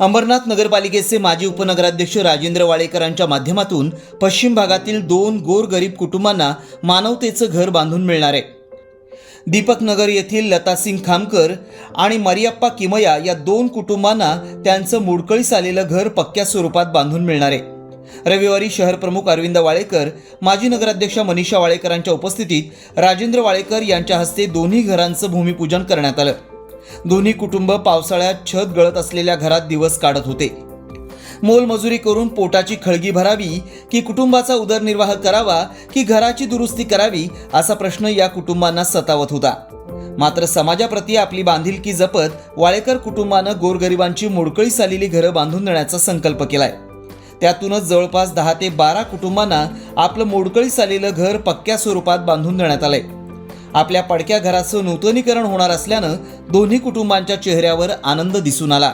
अंबरनाथ नगरपालिकेचे माजी उपनगराध्यक्ष राजेंद्र वाळेकरांच्या माध्यमातून पश्चिम भागातील दोन गोरगरीब कुटुंबांना मानवतेचं घर बांधून मिळणार आहे. दीपक नगर येथील लतासिंग खामकर आणि मरियप्पा किमया या दोन कुटुंबांना त्यांचं मुडकळीस आलेलं घर पक्क्या स्वरूपात बांधून मिळणार आहे. रविवारी शहर प्रमुख अरविंद वाळेकर माजी नगराध्यक्षा मनीषा वाळेकरांच्या उपस्थितीत राजेंद्र वाळेकर यांच्या हस्ते दोन्ही घरांचं भूमिपूजन करण्यात आलं. दोन्ही कुटुंब पावसाळ्यात छत गळत असलेल्या घरात दिवस काढत होते. मोलमजुरी करून पोटाची खळगी भरावी की कुटुंबाचा उदरनिर्वाह करावा की घराची दुरुस्ती करावी असा प्रश्न या कुटुंबांना सतावत होता. मात्र समाजाप्रती आपली बांधिलकी जपत वाळेकर कुटुंबानं गोरगरिबांची मोडकळीस आलेली घरं बांधून देण्याचा संकल्प केलाय. त्यातूनच जवळपास दहा ते बारा कुटुंबांना आपलं मोडकळीस आलेलं घर पक्क्या स्वरूपात बांधून देण्यात आलंय. आपल्या पडक्या घराचं नूतनीकरण होणार असल्यानं दोन्ही कुटुंबांच्या चेहऱ्यावर आनंद दिसून आला.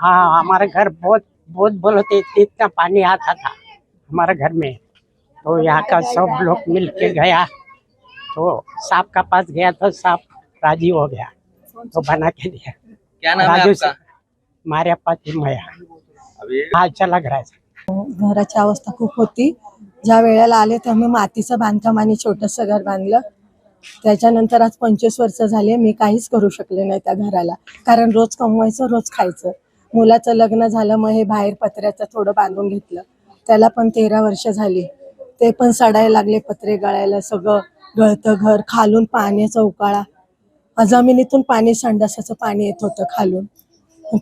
हाँ हमारे घर बहुत बहुत बोलते इतना पानी आता था हमारे घर में। तो यहाँ का सब लोग मिल के गया तो सांप का पास गया तो सांप राजी हो गया तो बना के दिया। क्या राजू से मारे पाती मया। हा अच्छा लग रहा है घराची अवस्था खूप होती. ज्या वेळेला आले तेव्हा मी मातीचं बांधकाम आणि छोटंसं घर बांधलं. त्याच्यानंतर आज पंचवीस वर्ष झाले मी काहीच करू शकले नाही त्या घराला. कारण रोज कमवायचं रोज खायचं. मुलाचं लग्न झालं मग हे बाहेर पत्र्याचं थोडं बांधून घेतलं. त्याला पण तेरा वर्ष झाली. ते पण सडायला लागले पत्रे गळायला सगळं. गळतं घर खालून पाण्याचा उकाळा जमिनीतून पाणी संडासाचं पाणी येत होतं खालून.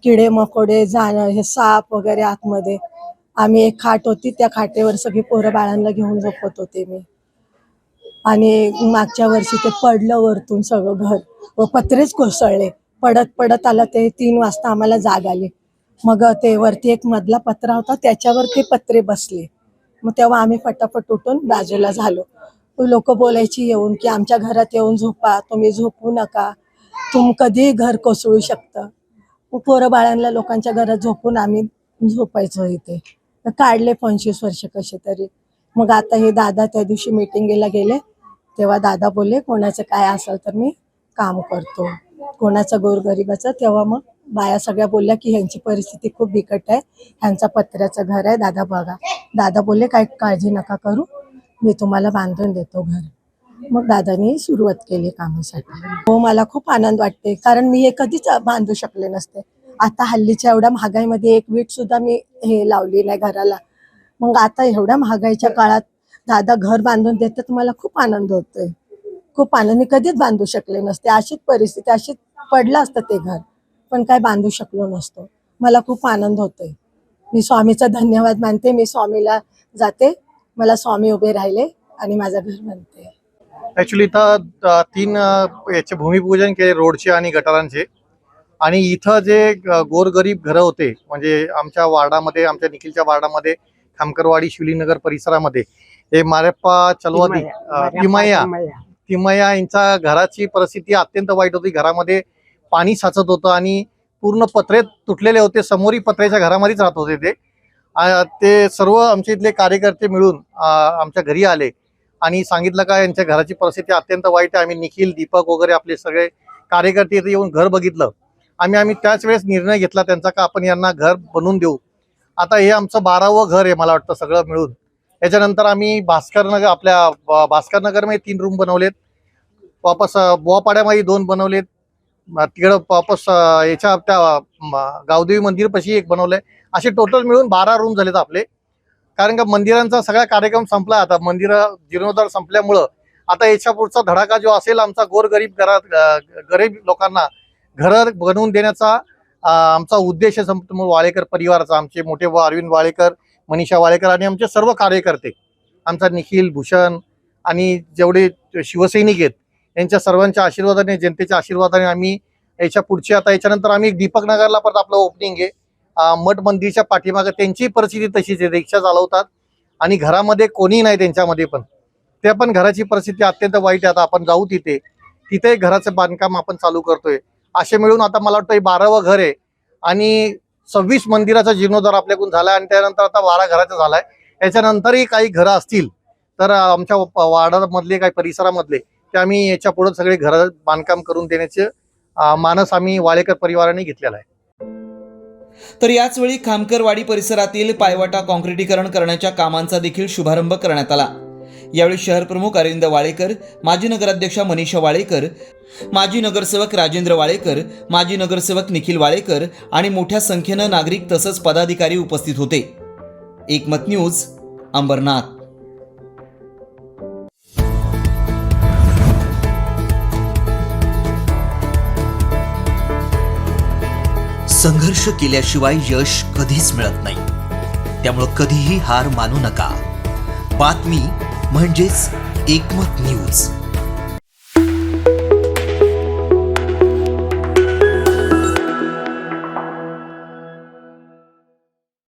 किडे मकोडे जाण हे साप वगैरे आतमध्ये. आम्ही एक खाट होती त्या खाटेवर सगळी पोरं बाळांना घेऊन झोपत होते मी. आणि मागच्या वर्षी ते पडलं वरतून सगळं घर. व पत्रेच कोसळले. पडत पडत आलं ते तीन वाजता आम्हाला जाग आली. मग ते वरती एक मधला पत्रा होता त्याच्यावर ते पत्रे बसले. मग तेव्हा आम्ही फटाफट उठून बाजूला झालो. लोक बोलायची येऊन की आमच्या घरात येऊन झोपा तुम्ही झोपू नका. तुम कधीही घर कोसळू शकतं. पोरं बाळांना लोकांच्या घरात झोपून आम्ही झोपायचो इथे. काढले पंचवीस वर्ष कसे तरी मग आता हे दादा त्या दिवशी मिटिंगला गेले. तेव्हा दादा बोलले कोणाचं काय असेल तर मी काम करतो. कोणाचं गोरगरिबाचं तेव्हा मग बाया सगळ्या बोलल्या की ह्यांची परिस्थिती खूप बिकट आहे. ह्यांचा पत्र्याचं घर आहे. दादा बघा. दादा बोलले काय काळजी नका करू. मी तुम्हाला बांधून देतो घर. मग दादानी सुरुवात केली कामासाठी. हो मला खूप आनंद वाटते कारण मी हे कधीच बांधू शकले नसते. आता हल्लीच्या एवढ्या महागाईमध्ये एक वीट सुद्धा मी हे लावली नाही घराला. मग आता एवढ्या महागाईच्या काळात दादा घर बांधून देतात मला खूप आनंद होतोय. खूप आनंद. मी कधीच बांधू शकले नसते. अशीच परिस्थिती अशीच पडलं असतं ते घर. पण काय बांधू शकलो नसतो. मला खूप आनंद होतोय. मी स्वामीचा धन्यवाद मानते. मी स्वामीला जाते. मला स्वामी उभे राहिले आणि माझं घर बनते ऍक्च्युली इथं तीन याचे भूमिपूजन केले रोडचे आणि गटारांचे. आणि इथं जे गोरगरीब घरं होते म्हणजे आमच्या वार्डामध्ये आमच्या निखिलच्या वार्डामध्ये खामकरवाडी शिवलीनगर परिसरामध्ये हे मारेप्पा चलवादी अ, तिमया. तिमया. यांच्या घराची परिस्थिती अत्यंत वाईट होती. घरामध्ये पाणी साचत होतं आणि पूर्ण पत्रे तुटलेले होते. समोरही पत्र्याच्या घरामध्येच राहत होते ते. ते सर्व आमचे इथले कार्यकर्ते मिळून आमच्या घरी आले आणि सांगितलं का यांच्या घराची परिस्थिती अत्यंत वाईट आहे. आम्ही निखिल दीपक वगैरे आपले सगळे कार्यकर्ते इथे येऊन घर बघितलं. आम्ही आम्ही त्याच वेळेस निर्णय घेतला त्यांचा का आपण यांना घर बनवून देऊ. आता हे आमचं बारावं घर आहे मला वाटतं सगळं मिळून. याच्यानंतर आम्ही भास्करनगर आपल्या ब- भास्कर नगरमध्ये तीन रूम बनवलेत. वापस बोवापाड्यामध्ये दोन बनवलेत. तिकडं वापस याच्या त्या गावदेवी मंदिरपाशी एक एक आहे असे टोटल मिळून बारा रूम झालेत आपले. कारण का मंदिरांचा सगळा कार्यक्रम संपला. आता मंदिर जीर्णोद्धार संपल्यामुळं आता याच्या पुढचा धडाका जो असेल आमचा गोरगरीब घरात गरीब लोकांना घर बनवून देण्याचा आमचा उद्देश आहे वाळेकर परिवाराचा. आमचे मोठे अरविंद वाळेकर मनीषा वाळेकर आणि आमचे सर्व कार्यकर्ते आमचा निखिल भूषण आणि जेवढे शिवसैनिक आहेत यांच्या सर्वांच्या आशीर्वादाने जनतेच्या आशीर्वादाने आम्ही याच्या पुढची आता याच्यानंतर आम्ही दीपक नगरला परत आपलं ओपनिंग आहे. मठ मंदिरच्या पाठीमागे त्यांची परिस्थिती तशीच आहे. रिक्षा चालवतात आणि घरामध्ये कोणी नाही त्यांच्यामध्ये पण. त्या पण घराची परिस्थिती अत्यंत वाईट आहे. आता आपण जाऊ तिथे. तिथे घराचं बांधकाम आपण चालू करतोय. असे मिळून आता मला वाटतं हे बारावं घर आहे. आणि सव्वीस मंदिराचा जीर्णोद्धार आपल्याकडून झाला आणि त्यानंतर आता बारा घराचा झालाय. याच्यानंतरही काही घरं असतील तर आमच्या वार्डामधले काही परिसरामधले ते आम्ही याच्यापुढे सगळे घर बांधकाम करून देण्याचे मानस आम्ही वाळेकर परिवाराने घेतलेला आहे. तर याचवेळी खामकरवाडी परिसरातील पायवाटा काँक्रिटीकरण करण्याच्या कामांचा देखील शुभारंभ करण्यात आला. यावेळी शहर प्रमुख अरविंद वाळेकर माजी नगराध्यक्षा मनीषा वाळेकर माजी नगरसेवक राजेंद्र वाळेकर माजी नगरसेवक निखिल वाळेकर आणि मोठ्या संख्येनं नागरिक तसंच पदाधिकारी उपस्थित होते. एकमत न्यूज अंबरनाथ. संघर्ष केल्याशिवाय यश कधीच मिळत नाही. त्यामुळं कधीही हार मानू नका. बातमी म्हणजेच एकमत न्यूज.